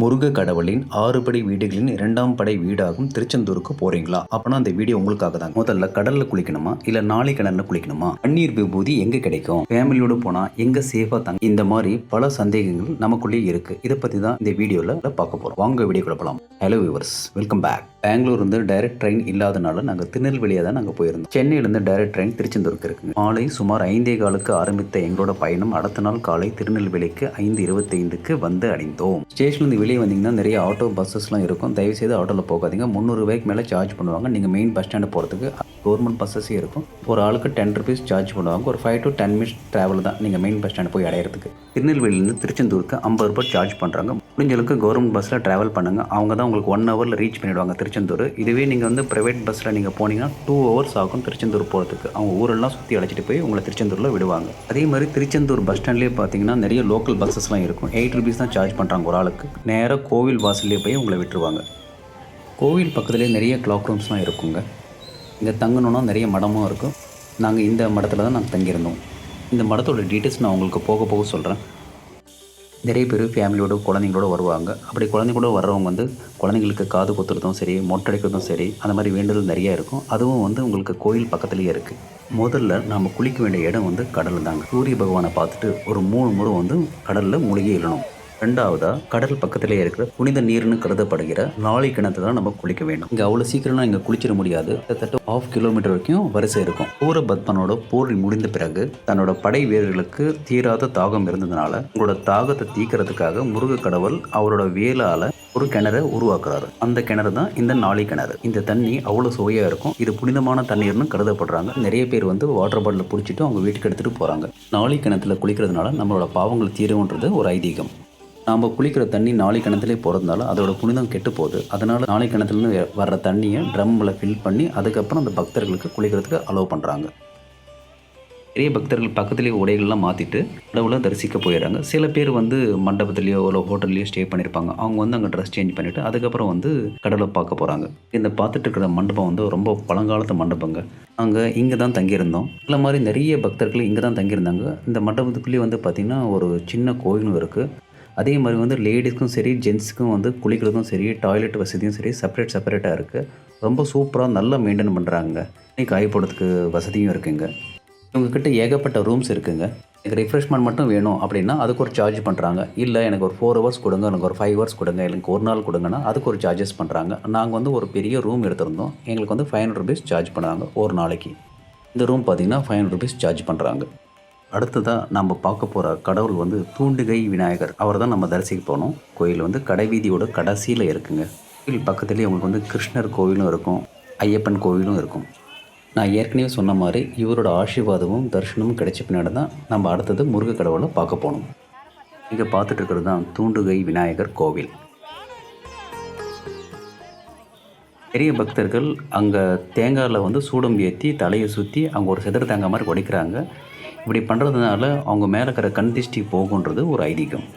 முருக கடவுளின் ஆறு படை வீடுகளின் இரண்டாம் படை வீடாகும் திருச்செந்தூருக்கு போறீங்களா? அப்பனா அந்த வீடியோ உங்களுக்காக தான். முதல்ல கடல்ல குளிக்கணுமா? இல்ல நாளை கடல்ல குளிக்கணுமா? பன்னீர் விபூதி எங்க கிடைக்கும்? ஃபேமிலியோட போனா எங்க சேஃபா தங்க இந்த மாதிரி பல சந்தேகங்கள் நமக்குள்ளே இருக்கு. இதை பத்தி தான் இந்த வீடியோல பார்க்க போறோம். வாங்க வீடியோ போலாம். ஹலோ வியூவர்ஸ் வெல்கம் பேக் பெங்களூர்லேருந்து டைரக்ட் ட்ரெயின் இல்லாதனால நாங்கள் திருநெல்வேலியாக தான் நாங்கள் போயிருந்தோம். சென்னையிலேருந்து டைரக்ட் ட்ரெயின் திருச்செந்தூருக்கு இருக்குங்க. மாலை சுமார் ஐந்தே காலுக்கு ஆரம்பித்த எங்களோட பயணம் அடுத்த நாள் காலை திருநெல்வேலிக்கு ஐந்து இருபத்தைந்துக்கு வந்து அடைந்தோம். ஸ்டேஷன்லேருந்து வெளியே வந்தீங்கன்னா நிறைய ஆட்டோ பஸ்ஸஸ்லாம் இருக்கும். தயவு செய்து ஆட்டோவில் போகாதீங்க. முந்நூறு ரூபாய்க்கு மேலே சார்ஜ் பண்ணுவாங்க. நீங்கள் மெயின் பஸ் ஸ்டாண்டு போகிறதுக்கு கவர்மெண்ட் பஸ்ஸஸே இருக்கும். ஒரு ஆளுக்கு டென் ருபீஸ் சார்ஜ் பண்ணுவாங்க. ஒரு five to ten minutes travel தான் நீங்கள் மெயின் பஸ் ஸ்டாண்ட் போய் அடையிறதுக்கு. திருநெல்வேலியிலேருந்து திருச்செந்தூருக்கு ஐம்பது ரூபாய் சார்ஜ் பண்ணுறாங்க முடிஞ்சளவுக்கு கவர்மெண்ட் பஸ்ஸில் ட்ராவல் பண்ணுங்க. அவங்க தான் உங்களுக்கு ஒன் ஹவரில் ரீச் பண்ணிடுவாங்க. திருச்செந்தூர். இதுவே நீங்கள் வந்து ப்ரைவேட் பஸ்ஸில் நீங்கள் போனீங்கன்னா டூ ஹவர்ஸ் ஆகும் திருச்செந்தூர் போகிறதுக்கு அவங்க ஊரெல்லாம் சுற்றி அழைச்சிட்டு போய் உங்களை திருச்செந்தூரில் விடுவாங்க. அதே மாதிரி திருச்செந்தூர் பஸ் ஸ்டாண்ட்லேயே பார்த்தீங்கன்னா நிறைய லோக்கல் பஸ்ஸஸ்லாம் இருக்கும். எயிட் ருபீஸ் தான் சார்ஜ் பண்ணுறாங்க ஒரு ஆளுக்கு. நேராக கோவில் வாசல்லே போய் உங்களை விட்டுருவாங்க. கோவில் பக்கத்துலேயே நிறைய கிளாக் ரூம்ஸ்லாம் இருக்குங்க. இங்கே தங்கணுன்னா நிறைய மடமும் இருக்கும். நாங்கள் இந்த மடத்தில் தான் நாங்கள் தங்கியிருந்தோம். இந்த மடத்தோட டீட்டெயில்ஸ் நான் உங்களுக்கு போக போக சொல்கிறேன் நிறைய பேர் ஃபேமிலியோட குழந்தைங்களோட வருவாங்க. அப்படி குழந்தைங்களோட வர்றவங்க வந்து குழந்தைங்களுக்கு காது குத்துறதும் சரி மொட்டை அடிக்கிறதும் சரி அந்த மாதிரி வேண்டுதல் நிறையா இருக்கும். அதுவும் வந்து உங்களுக்கு கோயில் பக்கத்துலேயே இருக்குது முதல்ல நாம் குளிக்க வேண்டிய இடம் வந்து கடல் தாங்க சூரிய பகவானை பார்த்துட்டு ஒரு மூணு முறை வந்து கடலில் மூழ்கி எழுணும். ரெண்டாவதா கடல் பக்கத்திலே இருக்கிற புனித நீர்னு கருதப்படுகிற நாளை கிணத்து தான் நம்ம குளிக்க வேண்டும். இங்கே அவ்வளோ சீக்கிரம்லாம் இங்கே குளிச்சிட முடியாது. கிட்டத்தட்ட ஆஃப் கிலோமீட்டர் வரைக்கும் வரிசை இருக்கும். சூரபத்மனோட போர் முடிந்த பிறகு தன்னோட படை வீரர்களுக்கு தீராத தாகம் இருந்ததுனால உங்களோட தாகத்தை தீக்கிறதுக்காக முருக கடவுள் அவரோட வேலால ஒரு கிணறு உருவாக்குறாரு. அந்த கிணறு தான் இந்த நாளை கிணறு. இந்த தண்ணி அவ்வளோ சுவையாக இருக்கும். இது புனிதமான தண்ணீர்னு கருதப்படுறாங்க. நிறைய பேர் வந்து வாட்டர் பாட்டில் பிடிச்சிட்டு அவங்க வீட்டுக்கு எடுத்துகிட்டு போகிறாங்க நாளை கிணத்துல குளிக்கிறதுனால நம்மளோட பாவங்கள் தீரும்ன்றது ஒரு ஐதீகம். நாம் குளிக்கிற தண்ணி நாளை கிணத்துலேயே போகிறதுனால அதோட புனிதம் கெட்டு போகுது அதனால் நாளை கிணத்துலேருந்து வர்ற தண்ணியை ட்ரம்மில் ஃபில் பண்ணி அதுக்கப்புறம் அந்த பக்தர்களுக்கு குளிக்கிறதுக்கு அலோவ் பண்ணுறாங்க நிறைய பக்தர்கள் பக்கத்துலேயே உடைகள்லாம் மாற்றிட்டு கடவுளை தரிசிக்க போயிடுறாங்க. சில பேர் வந்து மண்டபத்துலேயோ இல்லை ஹோட்டல்லையோ ஸ்டே பண்ணியிருப்பாங்க அவங்க வந்து அங்கே ட்ரெஸ் சேஞ்ச் பண்ணிவிட்டு அதுக்கப்புறம் வந்து கடவுளை பார்க்க போகிறாங்க இந்த பார்த்துட்டு இருக்கிற மண்டபம் வந்து ரொம்ப பழங்காலத்து மண்டபங்க. அங்கே இங்கே தான் தங்கியிருந்தோம். இந்த மாதிரி நிறைய பக்தர்கள் இங்கே தான் தங்கியிருந்தாங்க. இந்த மண்டபத்துக்குள்ளேயே வந்து பார்த்திங்கன்னா ஒரு சின்ன கோயிலும் இருக்குது அதே மாதிரி வந்து லேடிஸ்க்கும் சரி ஜென்ஸுக்கும் வந்து குளிக்கிறதும் சரி டாய்லெட் வசதியும் சரி செப்பரேட் செப்பரேட்டாக இருக்குது ரொம்ப சூப்பராக நல்லா மெயின்டைன் பண்ணுறாங்க காய போடுறதுக்கு வசதியும் இருக்குங்க. இவங்கக்கிட்ட ஏகப்பட்ட ரூம்ஸ் இருக்குங்க. எனக்கு ரெஃப்ரெஷ்மெண்ட் மட்டும் வேணும் அப்படின்னா அதுக்கு ஒரு சார்ஜ் பண்ணுறாங்க இல்லை எனக்கு ஒரு ஃபோர் ஹவர்ஸ் கொடுங்க எனக்கு ஒரு ஃபைவ் ஹவர்ஸ் கொடுங்க எனக்கு ஒரு நாள் கொடுங்கன்னா அதுக்கு ஒரு சார்ஜஸ் பண்ணுறாங்க நாங்கள் வந்து ஒரு பெரிய ரூம் எடுத்திருந்தோம். எங்களுக்கு வந்து ஃபைவ் ஹண்ட்ரட் ருபீஸ் சார்ஜ் பண்ணுறாங்க ஒரு நாளைக்கு. இந்த ரூம் பார்த்தீங்கன்னா ஃபைவ் ஹண்ட்ரட் ருபீஸ் சார்ஜ் பண்ணுறாங்க அடுத்ததாக நம்ம பார்க்க போகிற கடவுள் வந்து தூண்டுகை விநாயகர். அவர் தான் நம்ம தரிசிக்க போனோம் கோயில் வந்து கடைவீதியோட கடைசியில் இருக்குங்க. கோயில் பக்கத்துலேயே உங்களுக்கு வந்து கிருஷ்ணர் கோவிலும் இருக்கும் ஐயப்பன் கோவிலும் இருக்கும். நான் ஏற்கனவே சொன்ன மாதிரி இவரோட ஆசீர்வாதமும் தரிசனமும் கிடைச்ச பின்னாடி தான் நம்ம அடுத்தது முருக கடவுளை பார்க்க போனோம் இங்கே பார்த்துட்டு இருக்கிறது தான் தூண்டுகை விநாயகர் கோவில். பெரிய பக்தர்கள் அங்கே தேங்காயில் வந்து சூடம் ஏற்றி தலையை சுற்றி அங்கே ஒரு செதர் தேங்காய் மாதிரி உடைக்கிறாங்க. இப்படி பண்ணுறதுனால அவங்க மேலே இருக்கிற கண் திஷ்டி போகுன்றது ஒரு ஐதீகம்.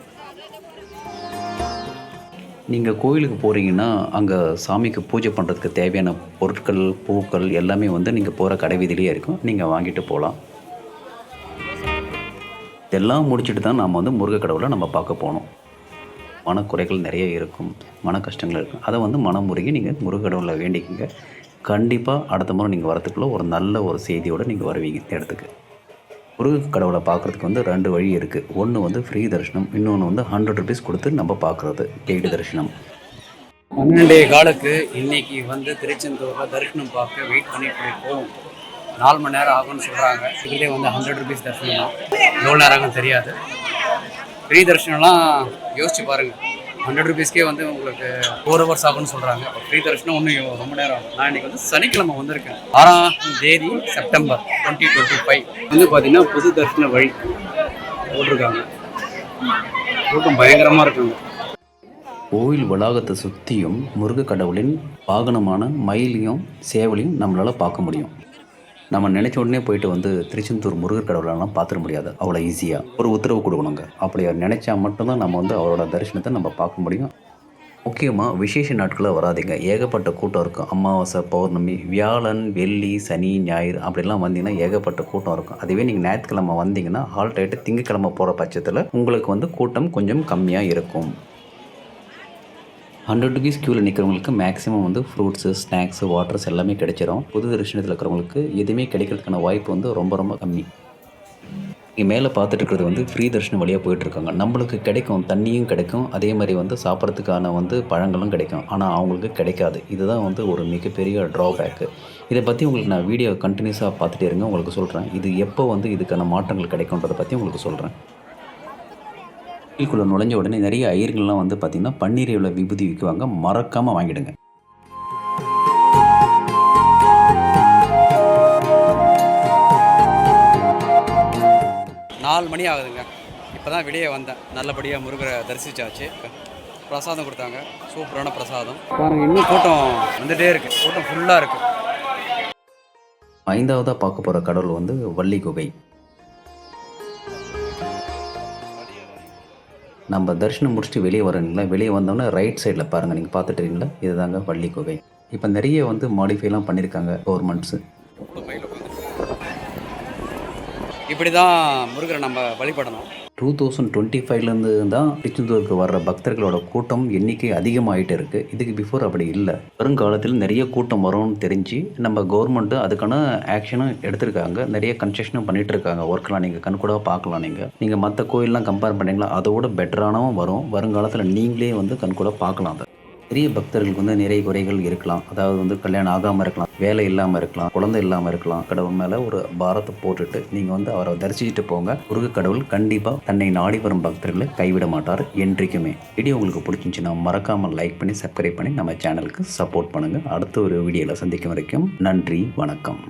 நீங்கள் கோயிலுக்கு போகிறீங்கன்னா அங்கே சாமிக்கு பூஜை பண்ணுறதுக்கு தேவையான பொருட்கள் பூக்கள் எல்லாமே வந்து நீங்கள் போகிற கடை இருக்கும். நீங்கள் வாங்கிட்டு போகலாம் இதெல்லாம் முடிச்சுட்டு தான் நாம் வந்து முருக கடவுளை நம்ம பார்க்க போகணும். மனக்குறைகள் நிறைய இருக்கும் மன கஷ்டங்கள் இருக்கும். அதை வந்து மனம் முருகி நீங்கள் முருகடவுளை வேண்டிக்கிங்க. கண்டிப்பாக அடுத்த முறை நீங்கள் வரத்துக்குள்ளே ஒரு நல்ல ஒரு செய்தியோடு நீங்கள் வருவீங்க இந்த இடத்துக்கு முருகன் கடவுளை பார்க்குறதுக்கு வந்து ரெண்டு வழி இருக்குது ஒன்று வந்து ஃப்ரீ தரிசனம் இன்னொன்று வந்து ஹண்ட்ரட் ருபீஸ் கொடுத்து நம்ம பார்க்குறது கெய்டு தரிசனம். பன்னெண்டே காலுக்கு இன்னைக்கு வந்து திருச்செந்தூரில் தரிசனம் பார்க்க வெயிட் பண்ணிட்டு இருக்கோம். நாலு மணி நேரம் ஆகும்னு சொல்கிறாங்க இதுலேயே வந்து ஹண்ட்ரட் ருபீஸ் தரிசனம் எவ்வளோ நேரம் ஆகும் தெரியாது. ஃப்ரீ தரிசனம்லாம் யோசிச்சு பாருங்கள் ஹண்ட்ரட் ருபீஸ்க்கே வந்து உங்களுக்கு ஃபோர் ஹவர்ஸ் ஆகும்னு சொல்கிறாங்க ஃப்ரீ தரிசனம் ஒன்றும் ரொம்ப நேரம் ஆகும். நான் இன்னைக்கு வந்து சனிக்கிழமை வந்திருக்கேன். ஆறாம் தேதி செப்டம்பர் டுவெண்ட்டி டுவெண்ட்டி ஃபைவ் வந்து பார்த்தீங்கன்னா புது தரிசன வழி போட்டிருக்காங்க. கூட்டம் பயங்கரமாக இருக்குங்க. கோவில் வளாகத்தை சுற்றியும் முருக கடவுளின் வாகனமான மயிலையும் சேவலையும் நம்மளால் பார்க்க முடியும். நம்ம நினச்ச உடனே போயிட்டு வந்து திருச்செந்தூர் முருகர் கடவுளெல்லாம் பார்த்துட முடியாது. அவ்வளோ ஈஸியாக ஒரு உத்தரவு கொடுக்கணுங்க. அப்படி அவர் நினச்சா மட்டும்தான் நம்ம வந்து அவரோட தரிசனத்தை நம்ம பார்க்க முடியும். முக்கியமாக விசேஷ நாட்களில் வராதீங்க. ஏகப்பட்ட கூட்டம் இருக்கும். அமாவாசை பௌர்ணமி வியாழன் வெள்ளி சனி ஞாயிறு அப்படிலாம் வந்தீங்கன்னா ஏகப்பட்ட கூட்டம் இருக்கும். அதுவே நீங்கள் ஞாயிற்றுக்கிழமை வந்தீங்கன்னா ஹால்ட் ஆகிட்டு திங்கக்கிழமை போகிற பட்சத்தில் உங்களுக்கு வந்து கூட்டம் கொஞ்சம் கம்மியாக இருக்கும். ஹண்ட்ரட் ருபீஸ் க்யூவில் நிற்கிறவங்களுக்கு மேக்ஸிமம் வந்து ஃப்ரூட்ஸு ஸ்நாக்ஸு வாட்டர்ஸ் எல்லாமே கிடைச்சிரும். புது தரிசனத்தில் இருக்கிறவங்களுக்கு எதுவுமே கிடைக்கிறதுக்கான வாய்ப்பு வந்து ரொம்ப ரொம்ப கம்மி. இங்கே மேலே பார்த்துட்டு இருக்கிறது வந்து ஃப்ரீ தர்ஷனம் வழியாக போயிட்டுருக்காங்க நம்மளுக்கு கிடைக்கும் தண்ணியும் கிடைக்கும். அதே மாதிரி வந்து சாப்பிட்றதுக்கான வந்து பழங்களும் கிடைக்கும். ஆனால் அவங்களுக்கு கிடைக்காது. இதுதான் வந்து ஒரு மிகப்பெரிய ட்ராபேக்கு இதை பற்றி உங்களுக்கு நான் வீடியோ கண்டினியூஸாக பார்த்துட்டே இருங்க. உங்களுக்கு சொல்கிறேன் இது எப்போ வந்து இதுக்கான மாற்றங்கள் கிடைக்குன்றதை பற்றி உங்களுக்கு சொல்கிறேன் கோயிலுக்குள்ளே நுழைஞ்ச உடனே நிறைய ஐயர்கள்லாம் வந்து பார்த்திங்கன்னா பன்னீர் உள்ள விபூதி விற்குவாங்க மறக்காமல் வாங்கிடுங்க. நாலு மணி ஆகுதுங்க. இப்போ தான் வெளியே வந்தேன். நல்லபடியாக முருகரை தரிசிச்சாச்சு. பிரசாதம் கொடுத்தாங்க. சூப்பரான பிரசாதம். இன்னும் கூட்டம் வந்துட்டே இருக்கு. கூட்டம் ஃபுல்லாக இருக்கு. ஐந்தாவதாக பார்க்க போகிற கடவுள் வந்து வள்ளி குகை நம்ம தரிசனம் முடிச்சுட்டு வெளியே வரணுங்களா வெளியே வந்தோம்னா ரைட் சைடில் பாருங்கள் நீங்கள் பார்த்துட்டு இதுதாங்க வள்ளி குகை. இப்போ நிறைய வந்து மாடிஃபைலாம் பண்ணியிருக்காங்க கவர்மெண்ட்ஸு இப்படி தான் முருகரை நம்ம வழிபடணும். டூ தௌசண்ட் டுவெண்ட்டி ஃபைவ்லேருந்து தான் திருச்செந்தூருக்கு வர்ற பக்தர்களோட கூட்டம் எண்ணிக்கை அதிகமாகிட்டு இருக்குது இதுக்கு பிஃபோர் அப்படி இல்லை. வருங்காலத்தில் நிறைய கூட்டம் வரும்னு தெரிஞ்சு நம்ம கவர்மெண்ட்டு அதுக்கான ஆக்ஷனும் எடுத்திருக்காங்க. நிறைய கன்ஸ்ட்ரக்ஷனும் பண்ணிகிட்டு இருக்காங்க. ஒர்க்கெலாம் நீங்கள் கண்கூடாக பார்க்கலாம் நீங்கள் நீங்கள் மற்ற கோயிலெலாம் கம்பேர் பண்ணிங்களா அதோட பெட்டரானவும் வரும். வருங்காலத்தில் நீங்களே வந்து கண்கூட பார்க்கலாம். அதை பெரிய பக்தர்களுக்கு வந்து நிறைய குறைகள் இருக்கலாம். அதாவது வந்து கல்யாணம் ஆகாமல் இருக்கலாம். வேலை இல்லாமல் இருக்கலாம். குழந்தை இல்லாமல் இருக்கலாம். கடவுள் மேலே ஒரு பாரத்தை போட்டுட்டு நீங்கள் வந்து அவரை தரிசிச்சுட்டு போங்க. முருக கடவுள் கண்டிப்பாக தன்னை நாடி வரும் பக்தர்களை கைவிட மாட்டார் என்றைக்குமே. வீடியோ உங்களுக்கு பிடிச்சிருந்துச்சுன்னா மறக்காமல் லைக் பண்ணி சப்ஸ்கிரைப் பண்ணி நம்ம சேனலுக்கு சப்போர்ட் பண்ணுங்கள் அடுத்த ஒரு வீடியோவில் சந்திக்கும் வரைக்கும் நன்றி வணக்கம்.